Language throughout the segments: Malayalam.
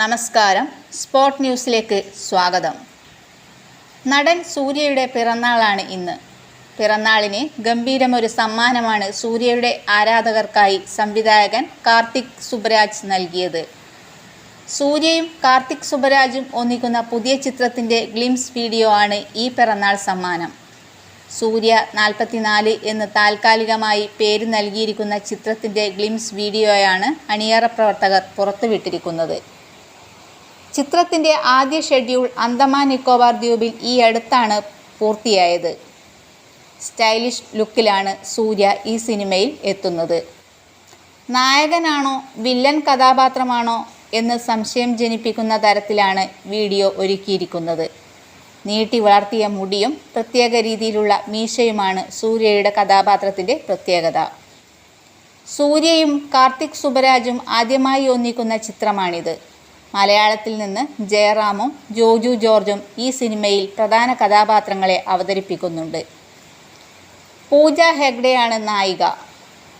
നമസ്കാരം. സ്പോട്ട് ന്യൂസിലേക്ക് സ്വാഗതം. നടൻ സൂര്യയുടെ പിറന്നാളാണ് ഇന്ന്. പിറന്നാളിന് ഗംഭീരമൊരു സമ്മാനമാണ് സൂര്യയുടെ ആരാധകർക്കായി സംവിധായകൻ കാർത്തിക് സുബരാജ് നൽകിയത്. സൂര്യയും കാർത്തിക് സുബരാജും ഒന്നിക്കുന്ന പുതിയ ചിത്രത്തിന്റെ ഗ്ലിംസ് വീഡിയോ ആണ് ഈ പിറന്നാൾ സമ്മാനം. സൂര്യ നാൽപ്പത്തിനാല് എന്ന് താൽക്കാലികമായി പേര് നൽകിയിരിക്കുന്ന ചിത്രത്തിന്റെ ഗ്ലിംസ് വീഡിയോയാണ് അണിയറ പ്രവർത്തകർ പുറത്തുവിട്ടിരിക്കുന്നത്. ചിത്രത്തിന്റെ ആദ്യ ഷെഡ്യൂൾ അന്തമാൻ നിക്കോബാർ ദ്വീപിൽ ഈ അടുത്താണ് പൂർത്തിയായത്. സ്റ്റൈലിഷ് ലുക്കിലാണ് സൂര്യ ഈ സിനിമയിൽ എത്തുന്നത്. നായകനാണോ വില്ലൻ കഥാപാത്രമാണോ എന്ന് സംശയം ജനിപ്പിക്കുന്ന തരത്തിലാണ് വീഡിയോ ഒരുക്കിയിരിക്കുന്നത്. നീട്ടി വളർത്തിയ മുടിയും പ്രത്യേക രീതിയിലുള്ള മീശയുമാണ് സൂര്യയുടെ കഥാപാത്രത്തിന്റെ പ്രത്യേകത. സൂര്യയും കാർത്തിക് സുബരാജും ആദ്യമായി ഒന്നിക്കുന്ന ചിത്രമാണിത്. മലയാളത്തിൽ നിന്ന് ജയറാമും ജോജു ജോർജും ഈ സിനിമയിൽ പ്രധാന കഥാപാത്രങ്ങളെ അവതരിപ്പിക്കുന്നുണ്ട്. പൂജ ഹെഗ്ഡെയാണ് നായിക.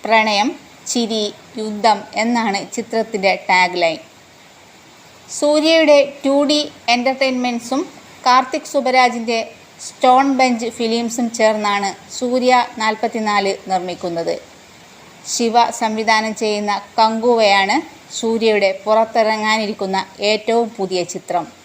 പ്രണയം ചിരി യുദ്ധം എന്നാണ് ചിത്രത്തിന്റെ ടാഗ് ലൈൻ സൂര്യയുടെ ടു ഡി എന്റർടൈൻമെന്റ്സും കാർത്തിക് സുബരാജിന്റെ സ്റ്റോൺ ബെഞ്ച് ഫിലിംസും ചേർന്നാണ് സൂര്യ നാൽപ്പത്തിനാല് നിർമ്മിക്കുന്നത്. ശിവ സംവിധാനം ചെയ്യുന്ന കങ്കുവയാണ് സൂര്യയുടെ പുറത്തിറങ്ങാനിരിക്കുന്ന ഏറ്റവും പുതിയ ചിത്രം.